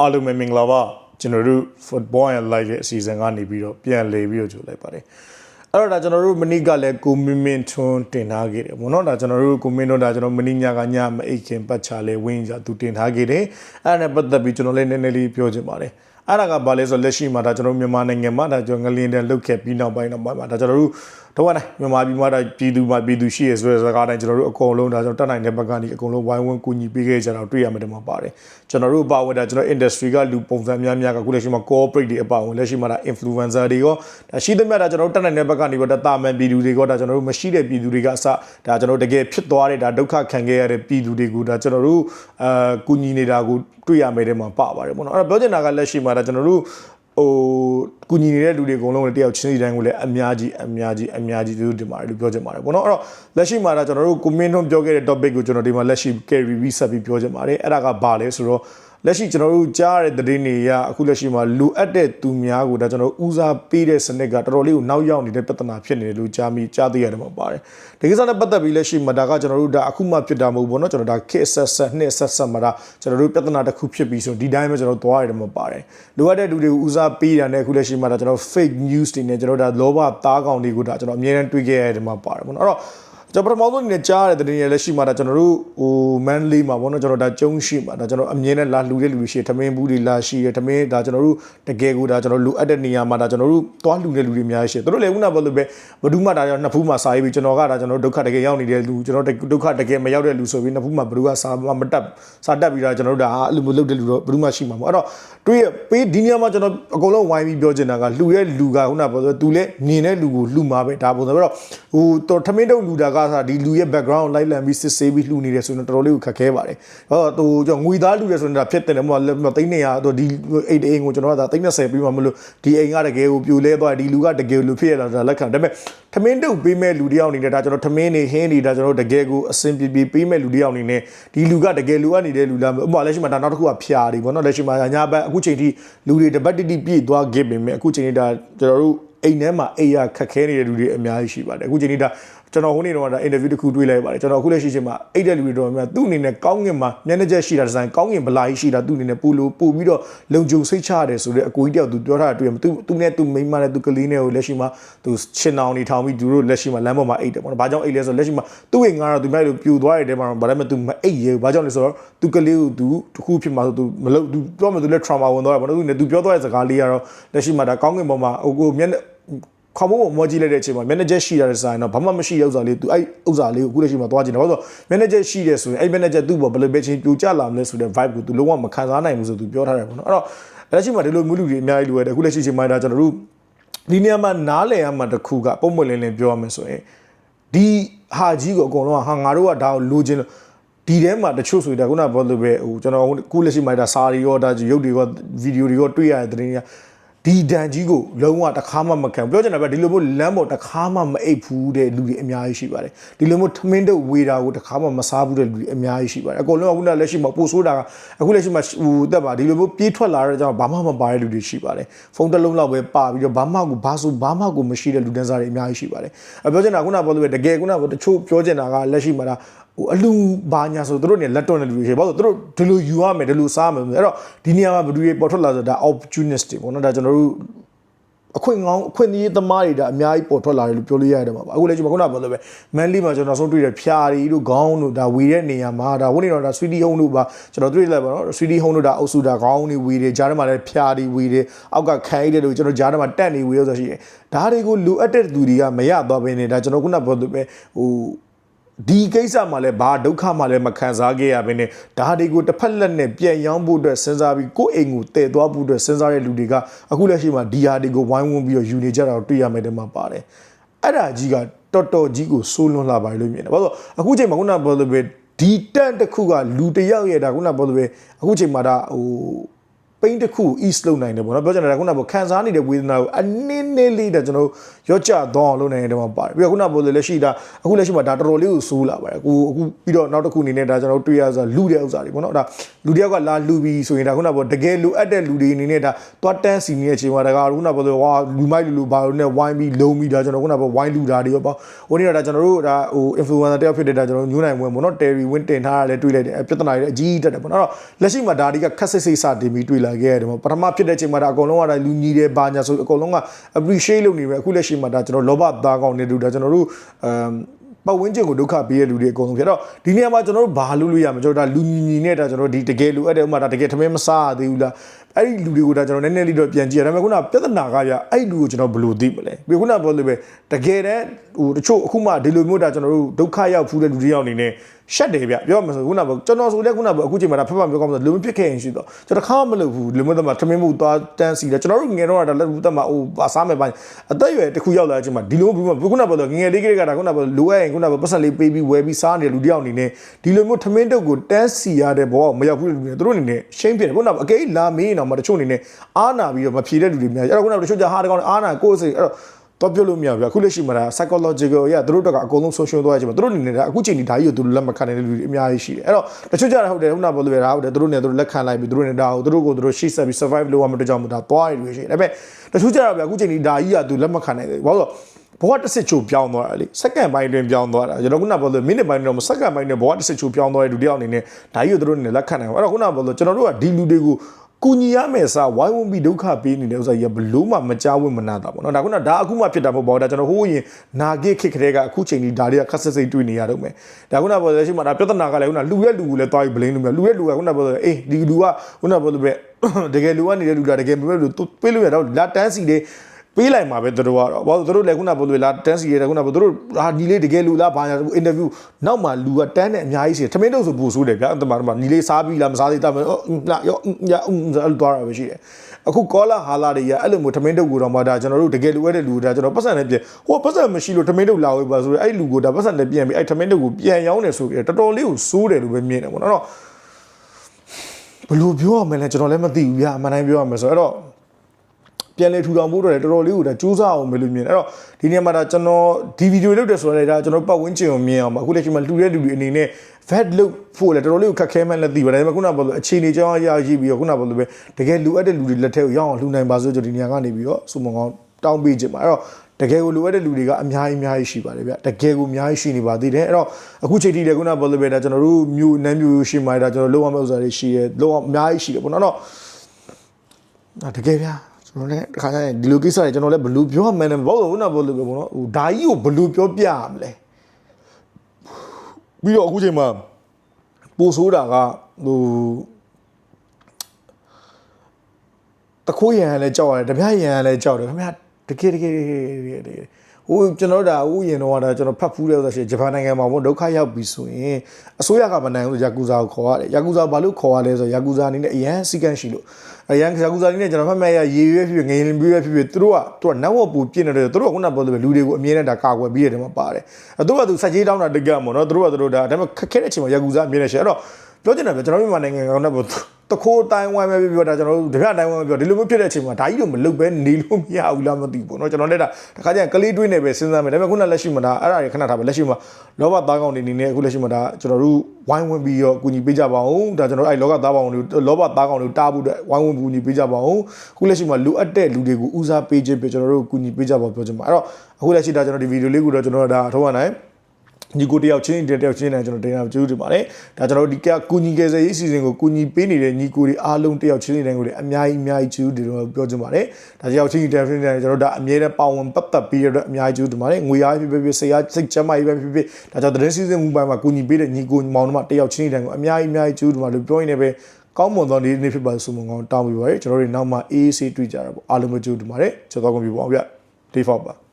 အားလုံးပဲမင်္ဂလာပါကျွန်တော်တို့ football and live ရဲ့အစီအစဉ်ကနေပြီးတော့ပြန်လည်ပြီးတော့ကြိုလိုက်ပါတယ်အဲ့တော့ဒါကျွန်တော်တို့မနီကလည်းကိုမင်းမင်းထွန်းတင်ထားခဲ့တယ်ဘောနော်ဒါကျွန်တော်တို့ကိုမင်းတို့ဒါကျွန်တော်မနီညကညမအိတ်ခင်ပတ်ချလဲဝင်းကြသူတင်ထားခဲ့တယ်အဲ့ဒါနဲ့ပတ်သက်ပြီးကျွန်တော်လည်းနည်းနည်းလေးပြောချင်ပါတယ် အဲ့ဒါကဘာလဲဆိုလက်ရှိမှာဒါကျွန်တော်မြန်မာနိုင်ငံမှာဒါကျွန်တော်ငလင်းတဲ့လုတ်ခဲ့ပြီးနောက်ပိုင်းနောက်ပိုင်းမှာဒါကျွန်တော်တို့တော့နိုင်မြန်မာပြည်မှာဒါပြည်သူမှာပြည်သူရှိရဆိုတဲ့စကားတိုင်းကျွန်တော်တို့အကုန်လုံးဒါကျွန်တော်တက်နိုင်တဲ့ဘက်ကနေအကုန်လုံးဝိုင်းဝန်းကူညီပေးခဲ့ကြတာတွေ့ရမှာတမပါတယ်ကျွန်တော်တို့ပါဝင်ဒါကျွန်တော် industry ကလူပုံစံများများကအခုလက်ရှိမှာ corporate တွေအပါဝင်လက်ရှိမှာဒါ influencer တွေရောဒါရှိသမျှဒါကျွန်တော်တို့တက်နိုင်တဲ့ဘက်ကနေပြီးတော့တာမန်ပြည်သူတွေရောဒါကျွန်တော်တို့မရှိတဲ့ပြည်သူတွေကအစဒါကျွန်တော်တကယ်ဖြစ်သွားတဲ့ဒါဒုက္ခခံခဲ့ရတဲ့ပြည်သူတွေကိုဒါကျွန်တော်တို့အာကူညီနေတာကိုတွေ့ရမယ်တဲ့မှာပါပါတယ်ပေါ့နော်အဲ့တော့ပြောချင်တာကလက်ရှိမှာဒါကျွန်တော်တို့ဟိုကုညီနေတဲ့လူတွေအကုန်လုံးလည်းတယောက်ချင်းစီတိုင်းကိုလည်းအများကြီးအများကြီးအများကြီးသူတို့တင်ပါတယ်လို့ပြောချင်ပါတယ်ပေါ့နော်အဲ့တော့လက်ရှိမှာဒါကျွန်တော်တို့ comment ထုံးပြောခဲ့တဲ့ topic ကိုကျွန်တော်ဒီမှာလက်ရှိ carry ပြီးဆက်ပြီးပြောချင်ပါတယ်အဲ့ဒါကဘာလဲဆိုတော့ လက်ရှိကျွန်တော်တို့ကြားရတဲ့သတင်းတွေအရအခုလက်ရှိမှာလူအပ်တဲ့သူများကိုဒါကျွန်တော်တို့ဦးစားပေးတဲ့စနစ်ကတော်တော်လေးကိုနောက်ရောက်နေတဲ့ပြဿနာဖြစ်နေတယ်လို့ကြားမိကြားသိရတယ်မှာပါတယ်ဒီကိစ္စနဲ့ပတ်သက်ပြီးလက်ရှိမှာဒါကကျွန်တော်တို့ဒါအခုမှဖြစ်တာမဟုတ်ဘူးเนาะကျွန်တော်ဒါခေတ်ဆက်ဆက်နှစ်ဆက်ဆက်မှာဒါကျွန်တော်တို့ပြဿနာတစ်ခုဖြစ်ပြီးဆိုဒီတိုင်းပဲကျွန်တော်သွားရတယ်မှာပါတယ်လိုအပ်တဲ့လူတွေကိုဦးစားပေးတာနဲ့အခုလက်ရှိမှာဒါကျွန်တော် fake news တွေနဲ့ကျွန်တော်ဒါလောဘသားကောင်တွေကိုဒါကျွန်တော်အမြဲတမ်းတွေးခဲ့ရတယ်မှာပါတယ်ပေါ့နော်အဲ့တော့ ကျွန်တော်ပထမဆုံးအနေနဲ့ကြားရတဲ့တင်ရလက်ရှိမှာဒါကျွန်တော်တို့ဟိုမန်လေးမှာပေါ့နော်ကျွန်တော်ဒါကျုံရှိမှာဒါကျွန်တော်အမြဲတမ်းလာလှူတဲ့လူတွေရှိတယ်ထမင်းဘူးတွေလာရှိတယ်ထမင်းဒါကျွန်တော်တို့တကယ်ကိုဒါကျွန်တော်လူအပ်တဲ့နေရာမှာဒါကျွန်တော်တို့သွားလှူတဲ့လူတွေအများကြီးရှိတယ်သူတို့လည်းခုနကပြောလို့ပဲဘဒူးမှဒါရောနှစ်ဖူးမှစားပြီးကျွန်တော်ကဒါကျွန်တော်ဒုက္ခတကယ်ရောက်နေတဲ့လူကျွန်တော်ဒုက္ခတကယ်မရောက်တဲ့လူဆိုပြီးနှစ်ဖူးမှဘဒူးကစားမတက်စားတက်ပြီးတော့ကျွန်တော်တို့ဒါအဲ့လိုမျိုးလုပ်တဲ့လူတော့ဘဒူးမှရှိမှာပေါ့အဲ့တော့တွေ့ရပေးဒီနေရာမှာကျွန်တော်အကုန်လုံးဝိုင်းပြီးပြောချင်တာကလှူတဲ့လူကခုနကပြောဆိုသူလည်းမြင်တဲ့လူကိုလှူမှာပဲဒါပုံစံပြီးတော့ဟိုတော်ထမင်းတုပ်လှူတာကစားဒီလူရဲ့ background လိုက်လံပြီးစစ်ဆေးပြီးလှူနေတယ်ဆိုရင်တော်တော်လေးကိုခက်ခဲပါတယ်ဟောသူကျွန်တော်ငွေသားလှူတယ်ဆိုရင်ဒါဖြစ်တယ်မဟုတ်သိန်း200တော့ဒီအိတ်အိမ်ကိုကျွန်တော်ကဒါသိန်း30ပြီးမှမလို့ဒီအိမ်ကတကယ်ကိုပြိုလဲသွားဒီလူကတကယ်လူဖြစ်ရတာဒါလက်ခံဒါပေမဲ့ထမင်းတုပ်ပေးမဲ့လူတယောက်အနေနဲ့ဒါကျွန်တော်ထမင်းနေဟင်းနေဒါကျွန်တော်တကယ်ကိုအဆင်ပြေပြေပေးမဲ့လူတယောက်အနေနဲ့ဒီလူကတကယ်လူအပ်နေတဲ့လူလားဥပမာလက်ရှိမှာဒါနောက်တစ်ခုကဖျားတွေပေါ့နော်လက်ရှိမှာညာဘက်အခုချိန်ထိလူတွေတပတ်တိတိပြည့်သွားခဲ့ပေမဲ့အခုချိန်ထိဒါကျွန်တော်တို့အိမ်ထဲမှာအိမ်ရခက်ခဲနေတဲ့လူတွေအများကြီးရှိပါတယ်အခုချိန်ထိဒါ ကျွန်တော်ဟိုနေ့တော့ဒါအင်တာဗျူးတစ်ခုတွေ့လိုက်ပါတယ်ကျွန်တော်အခုလက်ရှိချိန်မှာအိတ်တဲ့လူတွေတော်များသူ့အနေနဲ့ကောင်းငင်မှာမျက်နှာချက်ရှိတာဒီဇိုင်းကောင်းငင်ဗလာကြီးရှိတာသူ့အနေနဲ့ပူလို့ပူပြီးတော့လုံခြုံစိတ်ချရတယ်ဆိုတော့အကိုကြီးတယောက်သူပြောထားတာတွေ့ရမှာသူသူနဲ့သူမိန်းမနဲ့သူကလေးနဲ့ကိုလက်ရှိမှာသူရှင်အောင်နေထောင်ပြီးသူတို့လက်ရှိမှာလမ်းပေါ်မှာအိတ်တယ်ပေါ့နော်ဘာကြောင့်အိတ်လဲဆိုတော့လက်ရှိမှာသူ့ဝင်ငါတော့သူမိုက်လို့ပြူသွားတဲ့တဲမှာဘာလဲမသူမအိတ်ရေဘာကြောင့်လဲဆိုတော့သူကလေးကိုသူတခုဖြစ်မှာဆိုသူမလုပ်သူပြောမှသူလည်း trauma ဝင်သွားတယ်ပေါ့နော်သူနဲ့သူပြောသွားတဲ့စကားလေးကတော့လက်ရှိမှာဒါကောင်းငင်ပေါ်မှာဟိုကိုမျက်နှာ ခေါင်းမိုးမောကြည့်လိုက်တဲ့အချိန်မှာ manager ရှိရတဲ့ဆိုင်တော့ဘာမှမရှိတဲ့ဥစ္စာလေးသူအဲ့ဥစ္စာလေးကိုအခုလက်ရှိမှာသွားကြည့်တယ်ဘာလို့ဆို manager ရှိတယ်ဆိုရင်အဲ့ manager သူ့ဘောဘယ်လိုပဲချင်းပြူကြလာမလဲဆိုတဲ့ vibe ကိုသူလုံးဝမခံစားနိုင်ဘူးဆိုသူပြောထားတယ်ပေါ့နော်အဲ့တော့လက်ရှိမှာဒီလိုမျိုးလူတွေအများကြီးလိုရတယ်အခုလက်ရှိချိန်မှာဒါကျွန်တော်တို့ဒီနေရာမှာနားလည်ရမှာတစ်ခုကပုံမှန်လင်းလင်းပြောရမယ်ဆိုရင်ဒီဟာကြီးကိုအကုန်လုံးကဟာငါတို့ကဒါကိုလိုချင်လို့ဒီထဲမှာတချို့ဆိုရင်ဒါခုနကပြောလို့ပဲဟိုကျွန်တော်ခုလက်ရှိမှာဒါစာရီရောဒါရုပ်တွေရောဗီဒီယိုတွေရောတွေ့ရတဲ့သတင်းတွေက ဒီဒန်ကြီးကိုလုံးဝတစ်ခါမှမခံပြောချင်တာပဲဒီလိုမျိုးလမ်းပေါ်တစ်ခါမှမအိပ်ဘူးတဲ့လူတွေအများကြီးရှိပါတယ်ဒီလိုမျိုးထမင်းတုပ်ဝေတာကိုတစ်ခါမှမစားဘူးတဲ့လူတွေအများကြီးရှိပါတယ်အကုန်လုံးကခုနလက်ရှိမှာပို့ဆိုးတာကအခုလက်ရှိမှာဟိုတက်ပါဒီလိုမျိုးပြေးထွက်လာတဲ့ကြောင့်ဘာမှမပါတဲ့လူတွေရှိပါတယ်ဖုန်းတစ်လုံးလောက်ပဲပါပြီးတော့ဘာမှကိုဘာဆိုဘာမှကိုမရှိတဲ့လူတန်းစားတွေအများကြီးရှိပါတယ်အပြောချင်တာခုနပြောလို့ပဲတကယ်ခုနကတချို့ပြောချင်တာကလက်ရှိမှာဒါ ဟိုအလူဘာညာဆိုသူတို့နေလက်တွန့်တဲ့လူတွေရှိဘာလို့သူတို့ဒီလိုယူရမယ်ဒီလိုစားမယ်အဲ့တော့ဒီနေရာမှာဘယ်သူတွေပေါ်ထွက်လာဆိုဒါ opportunist တွေပေါ့နော်ဒါကျွန်တော်တို့အခွင့်ကောင်းအခွင့်အရေးသမားတွေဒါအများကြီးပေါ်ထွက်လာတယ်လို့ပြောလို့ရတယ်မှာပါအခုလည်းကျွန်တော်ခုနကပြောလို့ပဲမန်လီမှာကျွန်တော်ဆုံးတွေ့တဲ့ဖြာရီတို့ခေါင်းတို့ဒါဝေတဲ့နေရာမှာဒါဝင်းနေတော့ဒါ 3D home တို့ပါကျွန်တော်တွေ့လိုက်ပါတော့ 3D home တို့ဒါအုပ်စုဒါခေါင်းတွေဝေတယ်ဂျားထဲမှာလည်းဖြာရီဝေတယ်အောက်ကခိုင်းတဲ့တို့ကျွန်တော်ဂျားထဲမှာတက်နေဝေလို့ဆိုရှိရင်ဒါတွေကိုလိုအပ်တဲ့သူတွေကမရတော့ဘဲနဲ့ဒါကျွန်တော်ခုနပြောလို့ပဲဟို ဒီကိစ္စမှာလည်းဘာဒုက္ခမှလည်းမခံစားခဲ့ရဘဲနဲ့ဒါတွေကိုတစ်ဖက်လက်နဲ့ပြန်ရောင်းဖို့အတွက်စဉ်းစားပြီးကိုယ့်အိမ်ကိုတည်သွားဖို့အတွက်စဉ်းစားတဲ့လူတွေကအခုလက်ရှိမှာဒီဟာတွေကိုဝိုင်းဝန်းပြီးတော့ယူနေကြတာကိုတွေ့ရမယ်တဲ့မှာပါတယ်အဲ့ဒါကြီးကတော်တော်ကြီးကိုစိုးလွန်းလာပါတယ်လို့မြင်တယ်ဘာလို့အခုချိန်မှာခုနကပြောလို့ပဲဒီတန့်တစ်ခုကလူတစ်ယောက်ရဲ့ဒါခုနကပြောလို့ပဲအခုချိန်မှာဒါဟို ပပိန်းတစ်ခု east လုပ်နိုင်တယ်ပေါ့နော်ပြောချင်တာကခုနကခံစားနေတဲ့ဝေဒနာကိုအနည်းနည်းလေးဒါကျွန်တော်ရော့ချသွားအောင်လုပ်နိုင်တယ်မှာပါတယ်ပြီးတော့ခုနကပြောလို့လက်ရှိဒါအခုလက်ရှိမှာဒါတော်တော်လေးကိုဆိုးလာပါတယ်အခုအခုပြီးတော့နောက်တစ်ခုအနေနဲ့ဒါကျွန်တော်တွေ့ရဆိုလူတဲ့ဥစ္စာတွေပေါ့နော်ဒါလူတယောက်ကလာလူပြီးဆိုရင်ဒါခုနကပြောတကယ်လိုအပ်တဲ့လူတွေအနေနဲ့ဒါသွားတန်းစီနေတဲ့အချိန်မှာဒါကခုနကပြောလို့ဝါလူမိုက်လူလူဘာလို့နဲ့ဝိုင်းပြီးလုံးပြီးဒါကျွန်တော်ခုနကပြောဝိုင်းလူတာတွေရောပေါ့ဟိုနေ့တော့ဒါကျွန်တော်တို့ဒါဟို influencer တယောက်ဖြစ်တဲ့ဒါကျွန်တော်ညိုးနိုင်ဝင်ပေါ့နော် Terry Win တင်ထားတာလည်းတွေ့လိုက်တယ်ပြဿနာတွေလည်းအကြီးတက်တယ်ပေါ့နော်လက်ရှိမှာဒါတွေကခက်စစ်စိတ်စတင်ပြီးတွေ့လာခဲ့ရတယ်ပေါ့ပထမဖြစ်တဲ့အချိန်မှာဒါအကုန်လုံးကဒါလူညီတယ်ဘာညာဆိုအကုန်လုံးက appreciate လုပ်နေပဲအခုလက်ရှိမှာဒါကျွန်တော်လောဘသားကောင်းနေတူဒါကျွန်တော်တို့အမ်ပတ်ဝန်းကျင်ကိုဒုက္ခပေးတဲ့လူတွေအကုန်လုံးဖြစ်တော့ဒီနေရာမှာကျွန်တော်တို့ဘာလုပ်လို့ရမလဲကျွန်တော်ဒါလူညီညီနဲ့ဒါကျွန်တော်ဒီတကယ်လိုအပ်တဲ့ဥမာဒါတကယ်ထမင်းမစားရသေးဘူးလား အဲ့ဒီလူတွေကိုဒါကျွန်တော်နည်းနည်းလေးတော့ပြန်ကြည့်ရဒါပေမဲ့ခုနပြဿနာကပြအဲ့ဒီလူကိုကျွန်တော်ဘယ်လိုသိမလဲပြီးခုနပြောလို့ပဲတကယ်တမ်းဟိုတချို့အခုမှဒီလိုမျိုးဒါကျွန်တော်တို့ဒုက္ခရောက်ဖူးတဲ့လူတွေရောက်နေနေရှက်တယ်ဗျပြောမှဆိုခုနကကျွန်တော်ဆိုလည်းခုနကအခုချိန်မှာဒါဖက်ဖက်ပြောကောင်းဆိုလူမဖြစ်ခဲ့ရင်ရှိတော့ကျွန်တော်ခါမလုပ်ဘူးလူမျိုးသားမှာထမင်းမှုသွားတန်းစီတယ်ကျွန်တော်တို့ငယ်တော့ဒါလက်ဘူးတက်မှာဟိုပါစားမယ်ပိုင်းအသက်အရွယ်တစ်ခုရောက်လာတဲ့အချိန်မှာဒီလိုမျိုးခုနကပြောလို့ငယ်လေးကလေးကဒါခုနကပြောလိုအပ်ရင်ခုနကပတ်စံလေးပေးပြီးဝယ်ပြီးစားနေတဲ့လူတယောက်အနေနဲ့ဒီလိုမျိုးထမင်းတုပ်ကိုတန်းစီရတဲ့ဘောကမရောက်ဘူးလူတွေသူတို့အနေနဲ့ရှင်းဖြစ်တယ်ခုနကအကေးလာမင်းအောင်မှာတချို့အနေနဲ့အားနာပြီးတော့မဖြေတဲ့လူတွေများအဲ့တော့ခုနကတချို့ကြဟာတကောင်အားနာကိုယ်စိတ်အဲ့တော့တော့ပြောလို့မရဘူးဗျအခုလက်ရှိမှာဒါ psychological ရသူတို့တော့ကအကုန်လုံးဆုံးရှုံးသွားကြမှာသူတို့အနေနဲ့ဒါအခုချိန်ဒီဒါကြီးကိုသူတို့လက်မခံနိုင်တဲ့လူတွေအများကြီးရှိတယ်အဲ့တော့တချို့ကြတာဟုတ်တယ်ခုနကပြောလို့ပဲဒါဟုတ်တယ်သူတို့နဲ့သူတို့လက်ခံလိုက်ပြီးသူတို့နဲ့ဒါကိုသူတို့ကိုသူတို့ရှေ့ဆက်ပြီး survive လုပ်ရမှာတို့ကြောင့်မို့ဒါသွားရလို့ရှိတယ်ဒါပေမဲ့တချို့ကြတာဗျအခုချိန်ဒီဒါကြီးကသူလက်မခံနိုင်ဘူးဘာလို့ဘဝတစ်စစ်ချိုပြောင်းသွားတာလေစက္ကန့်ပိုင်းတွင်ပြောင်းသွားတာကျွန်တော်ခုနကပြောလို့မိနစ်ပိုင်းတွင်တော့စက္ကန့်ပိုင်းတွင်ဘဝတစ်စစ်ချိုပြောင်းသွားတဲ့လူတယောက်အနေနဲ့ဒါကြီးကိုသူတို့အနေနဲ့လက်ခံနိုင်အောင်အဲ့တော့ခုနကပြောလို့ကျွန်တော်တို့ကဒီလူတွေကို ကူညီရမယ်စားဝိုင်းဝန်းပြီးဒုက္ခပေးနေတဲ့ဥစ္စာကြီးကဘလို့မှမကြောက်ဝင့်မနာတာပေါ့နော်ဒါကုနဒါအခုမှဖြစ်တာမဟုတ်ပါဘူးဒါကျွန်တော်ဟိုးရင်နာဂစ်ခစ်ခတဲ့ကအခုချိန်ကြီးဒါတွေကခက်ဆက်စိတ်တွေ့နေရတော့မယ်ဒါကုနပေါ်လက်ရှိမှာဒါပြဿနာကလည်းကုနလူရဲ့လူကိုလည်းတွားပြီးဘလင်းလို့မြလူရဲ့လူကကုနပေါ်အေးဒီလူကကုနပေါ်လို့ပဲတကယ်လူကနေတဲ့လူကတကယ်မပဲလူပေးလို့ရတော့လာတန်းစီလေး ပေးလိုက်မှာပဲသူတို့ကတော့ဘာလို့သူတို့လည်းခုနကပြောလို့လာတန်းစီရဲခုနကပြောသူတို့ဟာဒီလေးတကယ်လူလားဘာညာအင်တာဗျူးနောက်မှလူကတန်းနဲ့အများကြီးစီထမင်းတို့ဆိုပူဆိုးတယ်ဗျာအဲ့တမန်ညီလေးစားပြီးလားမစားသေးတာမဟုတ်လာရောညာအဲ့လိုသွားတာပဲရှိတယ်အခုကောလာဟာလာတွေရအဲ့လိုမျိုးထမင်းတုပ်ကိုတော့မှဒါကျွန်တော်တို့တကယ်လူရတဲ့လူဒါကျွန်တော်ပတ်စံနဲ့ပြန်ဟိုပတ်စံမရှိလို့ထမင်းတုပ်လာဝေးပါဆိုတော့အဲ့လူကိုဒါပတ်စံနဲ့ပြန်ပြီးအဲ့ထမင်းတုပ်ကိုပြန်ရောင်းတယ်ဆိုပြီးတော်တော်လေးကိုစိုးတယ်လို့ပဲမြင်တယ်ပေါ့နော်ဘယ်လိုပြောရမလဲကျွန်တော်လည်းမသိဘူးဗျာအမှန်တိုင်းပြောရမယ်ဆိုတော့ ပြန်လေထူထောင်ဖို့တော့တော်တော်လေးကိုဒါကြိုးစားအောင်မလို့မြင်အဲ့တော့ဒီနေရာမှာဒါကျွန်တော်ဒီဗီဒီယိုလုပ်တယ်ဆိုတော့လည်းဒါကျွန်တော်ပတ်ဝန်းကျင်ကိုမြင်အောင်ပါအခုလက်ရှိမှာလှူတဲ့လူတွေအနေနဲ့ vet လုပ်ဖို့လည်းတော်တော်လေးကိုခက်ခဲမှန်းလည်းသိပါတယ်ဒါပေမဲ့ခုနကပြောလို့အခြေအနေကြောင်းအရာရှိပြီးတော့ခုနကပြောလို့ပဲတကယ်လူအပ်တဲ့လူတွေလက်ထက်ကိုရောက်အောင်လှူနိုင်ပါစို့ကျွန်တော်ဒီနေရာကနေပြီးတော့စုမကောင်းတောင်းပေးခြင်းပါအဲ့တော့တကယ်ကိုလိုအပ်တဲ့လူတွေကအများကြီးအများကြီးရှိပါတယ်ဗျတကယ်ကိုအများကြီးရှိနေပါသေးတယ်အဲ့တော့အခုချိန်ထိလည်းခုနကပြောလို့ပဲဒါကျွန်တော်တို့မြို့နန်းမြို့ရှိမှဒါကျွန်တော်လုံးဝမဲ့ဥစ္စာတွေရှိရဲလုံးဝအများကြီးရှိတယ်ပေါ့နော်တော့တကယ်ဗျာ ကျွန်တော်လည်းတခါကျရင်ဒီလိုကိစ္စတွေကျွန်တော်လည်းဘယ်လိုပြောမှန်းလဲဘာလို့ခုနကပြောလို့ပဲပေါ့နော်ဟိုဒါကြီးကိုဘယ်လိုပြောပြရမလဲပြီးတော့အခုချိန်မှာပိုဆိုးတာကဟိုတခိုးရံလည်းကြောက်ရတယ်တပြားရံလည်းကြောက်တယ်ခင်ဗျာတကယ်တကယ်တကယ်တကယ်တကယ် ဟိုကျွန်တော်ဒါဥယျာဉ်တော့ဒါကျွန်တော်ဖတ်ဖူးတဲ့ဥစ္စာရှိဂျပန်နိုင်ငံမှာဘုဒုက္ခရောက်ပြီဆိုရင်အစိုးရကမနိုင်ဘူးယာကူဇာကိုခေါ်ရတယ်ယာကူဇာဘာလို့ခေါ်ရလဲဆိုယာကူဇာအနေနဲ့အရန်စီကန်းရှိလို့အရန်ယာကူဇာအနေနဲ့ကျွန်တော်ဖတ်မဲ့ရရေရွေးဖြစ်ဖြစ်ငရင်ပြည့်ဖြစ်ဖြစ်သူတို့ကသူကနောက်ဝပူပြင်းနေတယ်သူတို့ကခုနပြောလို့လူတွေကိုအမြဲတမ်းဒါကာကွယ်ပြီးရတယ်မှာပါတယ်အဲသူကသူစက်ကြီးတောင်းတာတကယ်မို့နော်သူတို့ကသူတို့ဒါဒါပေမဲ့ခက်ခဲတဲ့အချိန်မှာယာကူဇာအမြဲတမ်းရှိအဲ့တော့ ပြောချင်တာပြောကျွန်တော်မြန်မာနိုင်ငံကောင်တဲ့တခိုးတိုင်းဝိုင်းပဲပြောတာကျွန်တော်တို့တပြတိုင်းဝိုင်းပဲပြောဒီလိုမျိုးဖြစ်တဲ့အချိန်မှာဒါကြီးတော့မလုပ်ပဲနေလို့မရဘူးလားမသိဘူးပေါ့နော်ကျွန်တော်လည်းဒါတခါကျရင်ကလေးတွေးနေပဲစဉ်းစားမယ်ဒါပေမဲ့ခုနလက်ရှိမှာဒါအဲ့ဒါတွေခဏထားပဲလက်ရှိမှာလောဘသားကောင်တွေနေနေအခုလက်ရှိမှာဒါကျွန်တော်တို့ဝိုင်းဝန်းပြီးတော့ကူညီပေးကြပါအောင်ဒါကျွန်တော်အဲ့လောကသားကောင်တွေလောဘသားကောင်တွေတားဖို့အတွက်ဝိုင်းဝန်းကူညီပေးကြပါအောင်အခုလက်ရှိမှာလိုအပ်တဲ့လူတွေကိုဦးစားပေးခြင်းပြကျွန်တော်တို့ကူညီပေးကြပါပြောချင်ပါအဲ့တော့အခုလက်ရှိဒါကျွန်တော်ဒီဗီဒီယိုလေးကိုတော့ကျွန်တော်ဒါထုတ်ရနိုင် ညီကိုတယောက်ချင်းတယောက်ချင်းနဲ့ကျွန်တော်တင်တာကျေးဇူးတင်ပါတယ်။ဒါကျွန်တော်တို့ဒီကကူညီကယ်ဆယ်ရေးအစီအစဉ်ကိုကူညီပေးနေတဲ့ညီကိုတွေအားလုံးတယောက်ချင်းတိုင်းကိုလည်းအများကြီးအများကြီးကျေးဇူးတင်တော့ပြောချင်ပါတယ်။ဒါကြောင့်ချင်းတယောက်ချင်းတိုင်းကျွန်တော်တို့ဒါအမြဲတမ်းပါဝင်ပတ်သက်ပြီးရတော့အများကြီးကျေးဇူးတင်ပါတယ်။ငွေအားဖြစ်ဖြစ်ဖြစ်ဆေးအားစိတ်ချမ်းသာရေးပဲဖြစ်ဖြစ်ဒါကြောင့်သတင်းစီစဉ်မှုပိုင်းမှာကူညီပေးတဲ့ညီကိုမောင်နှမတယောက်ချင်းတိုင်းကိုအများကြီးအများကြီးကျေးဇူးတင်ပါတယ်လို့ပြောရင်းနဲ့ပဲကောင်းမွန်သောနေ့နေ့ဖြစ်ပါဆိုမှကောင်းတောင်းပေးပါရစေကျွန်တော်တို့နောက်မှအေးအေးဆေးတွေ့ကြတာပေါ့အားလုံးပဲကျေးဇူးတင်ပါတယ်ချက်တော်ကုန်ပြီပေါ့ဗျ။ day 4ပါ